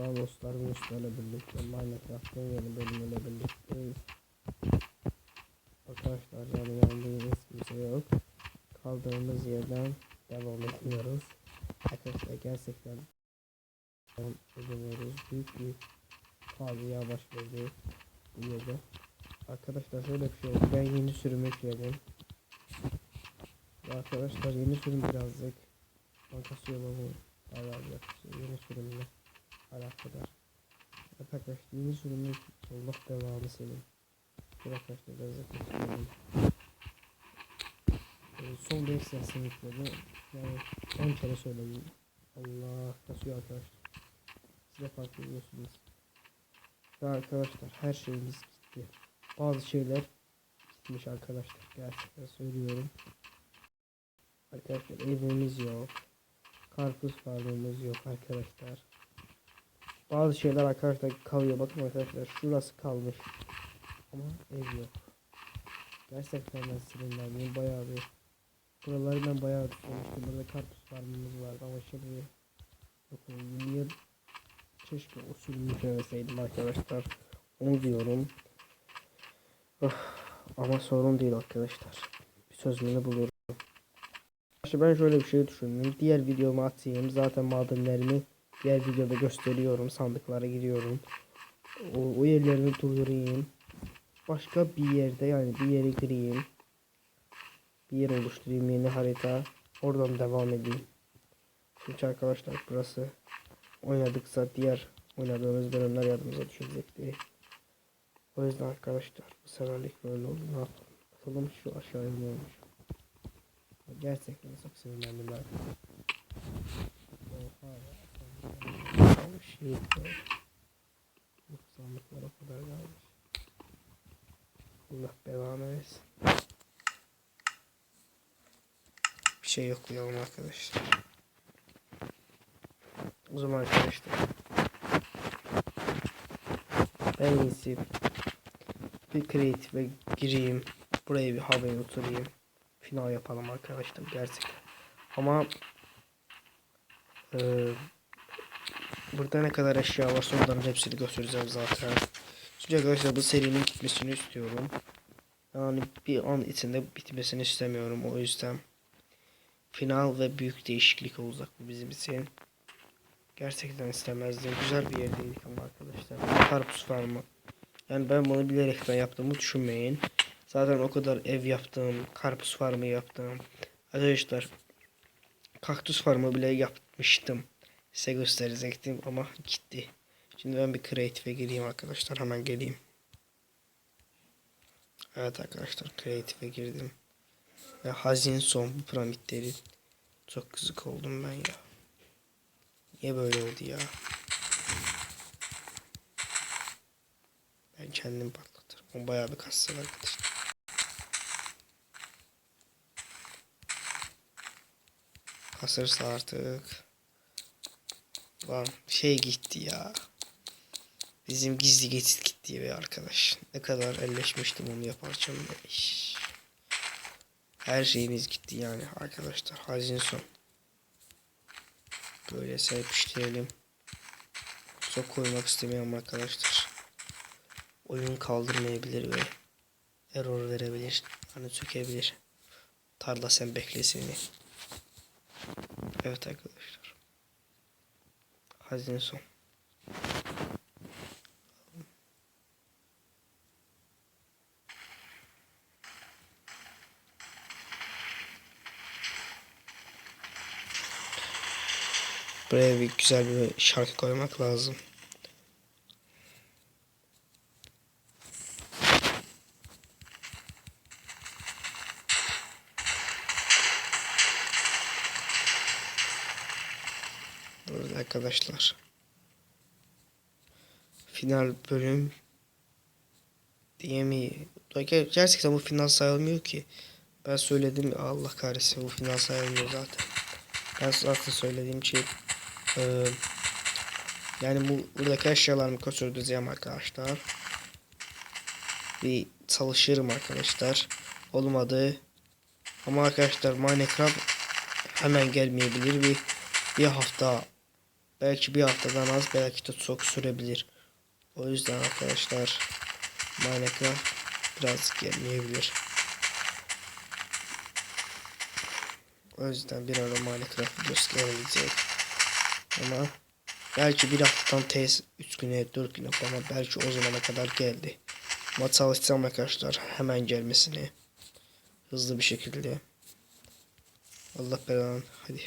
Merhaba dostlar, sizlerle birlikte Minecraft'ın yeni bölümüyle birlikteyiz. Arkadaşlar yani yanımda hiç kimse yok. Kaldığımız yerden devam ediyoruz. Arkadaşlar gerçekten devam ediyoruz. Büyük bir facia başladı bu yerde. Arkadaşlar şöyle bir şey oldu. Ben yeni sürüm ekledim. Arkadaşlar yeni sürüm birazcık kasıyor bu bayağı bir. Yeni sürümle alakadar. Evet arkadaşlar yeni Allah devamı senin. Arkadaşlar biraz yaklaşıyorum. Ee, son 5 sesini yükledi. Yani 10 kere söyledim. Allah kasıyor arkadaşlar. Size fark ediyorsunuz. Ve arkadaşlar her şeyimiz gitti. Bazı şeyler gitmiş arkadaşlar. Gerçekten söylüyorum. Arkadaşlar evimiz yok. Karpuz farmımız yok arkadaşlar. Bazı şeyler arkadaşlar kalıyor. Bakın arkadaşlar şurası kalmış. Ama ev yok. Gerçekten ben sinirlendim. Bayağı bir buraları ben bayağı düşünmüştüm. Burada karpuz farmımız vardı ama şimdi bakın niye keşke o sürümü yüklemeseydim arkadaşlar. Onu diyorum. Oh, ama sorun değil arkadaşlar. Bir çözümünü bulurum. İşte ben şöyle bir şey düşündüm. Diğer videomu atayım. Zaten madenlerimi diğer videoda gösteriyorum. Sandıklara giriyorum. O, o yerlerini durdurayım. Başka bir yerde yani bir yere gireyim. Bir yer oluşturayım yeni harita. Oradan devam edeyim. Çünkü arkadaşlar burası oynadıkça diğer oynadığımız bölümler yadımıza düşecekti. O yüzden arkadaşlar bu seferlik böyle oldu. Ne yapalım? Atalım şu aşağıya iniyormuş. Gerçekten çok sinirlendim ben. Oha ya. Oh shit. bro. Bu sandıklar o kadar gelmiş. Allah belanı versin. Bir şey yok koyalım arkadaşlar. O zaman arkadaşlar. En iyisi bir creative'e gireyim. Buraya bir havaya oturayım final yapalım arkadaşlar gerçekten. Ama e, burada ne kadar eşya varsa onların hepsini göstereceğim zaten. Çünkü arkadaşlar bu serinin gitmesini istiyorum. Yani bir an içinde bitmesini istemiyorum o yüzden. Final ve büyük değişiklik olacak bu bizim için. Gerçekten istemezdim. Güzel bir yerdeydik ama arkadaşlar. Karpuz farmı. Yani ben bunu bilerekten yaptığımı düşünmeyin. Zaten o kadar ev yaptım, karpuz farmı yaptım. Arkadaşlar kaktüs farmı bile yapmıştım. Size gösterecektim ama gitti. Şimdi ben bir creative'e gireyim arkadaşlar. Hemen geleyim. Evet arkadaşlar creative'e girdim. Ve hazin son bu piramitleri. Çok kızık oldum ben ya. Niye böyle oldu ya? Ben kendim patlatırım. O bayağı bir kassa arkadaşlar. Kasırsa artık. Lan şey gitti ya. Bizim gizli geçit gitti be arkadaş. Ne kadar elleşmiştim onu yaparken. Iş. Her şeyimiz gitti yani arkadaşlar. Hazin son. Böyle serpiştirelim. Çok koymak istemiyorum arkadaşlar. Oyun kaldırmayabilir ve error verebilir. Hani çökebilir. Tarla sen bekle seni. Evet arkadaşlar. Hazine son. Buraya bir güzel bir şarkı koymak lazım. Burada arkadaşlar. Final bölüm diye mi? Gerçekten bu final sayılmıyor ki. Ben söyledim Allah kahretsin bu final sayılmıyor zaten. Ben zaten söylediğim şey e, yani bu buradaki eşyalarımı kötürdüzeyim arkadaşlar. Bir çalışırım arkadaşlar. Olmadı. Ama arkadaşlar Minecraft hemen gelmeyebilir bir bir hafta belki bir haftadan az belki de çok sürebilir. O yüzden arkadaşlar Minecraft biraz gelmeyebilir. O yüzden bir ara Minecraft videosu gelmeyecek. Ama belki bir haftadan tez 3 güne 4 güne falan belki o zamana kadar geldi. Ama çalışacağım arkadaşlar hemen gelmesini. Hızlı bir şekilde. Allah belanı hadi.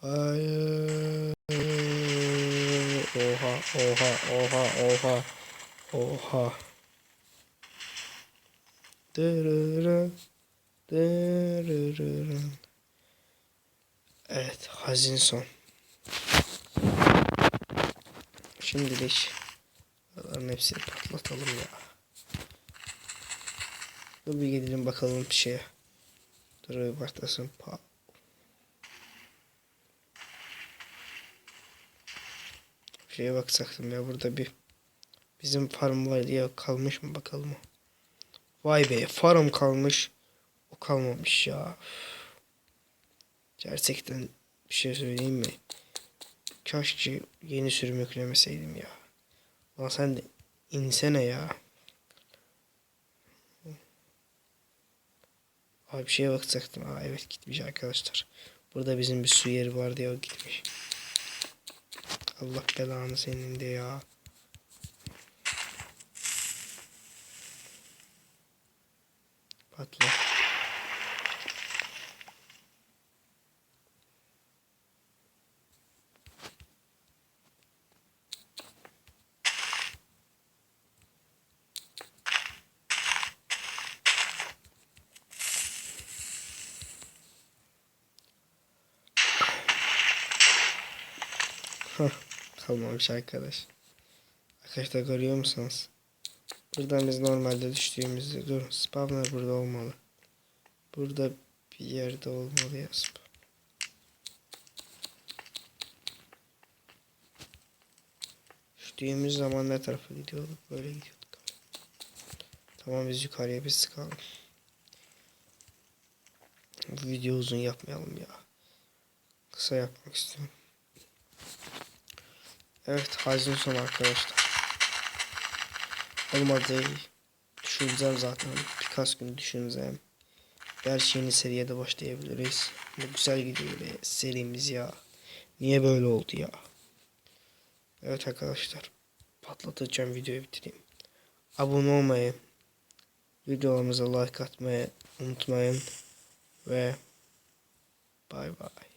Hayır. Oha oha oha oha. Oha. Dırırı, dırırı. Evet hazin son. Şimdilik Bunların hepsini patlatalım ya. Dur bir gidelim bakalım bir şeye. Dur bir patlasın. Pa şeye bakacaktım ya burada bir bizim farm var diye kalmış mı bakalım. Vay be farm kalmış. O kalmamış ya. Gerçekten bir şey söyleyeyim mi? Keşke yeni sürüm yüklemeseydim ya. Lan sen de insene ya. Abi bir şeye bakacaktım. Aa evet gitmiş arkadaşlar. Burada bizim bir su yeri vardı ya o gitmiş. Allah belanı senin de ya. Patla. Hah, kalmamış arkadaş. Arkadaşlar görüyor musunuz? Buradan biz normalde düştüğümüzde dur spawner burada olmalı. Burada bir yerde olmalı ya. Düştüğümüz zaman ne tarafa gidiyorduk? Böyle gidiyorduk. Tamam biz yukarıya biz sıkalım. Bu video uzun yapmayalım ya. Kısa yapmak istiyorum. Evet hazin son arkadaşlar. Olmadı. Düşüneceğim zaten. Birkaç gün düşüneceğim. Belki yeni seriye de başlayabiliriz. Ne güzel gidiyor be serimiz ya. Niye böyle oldu ya? Evet arkadaşlar. Patlatacağım videoyu bitireyim. Abone olmayı, videolarımıza like atmayı unutmayın. Ve bay bay.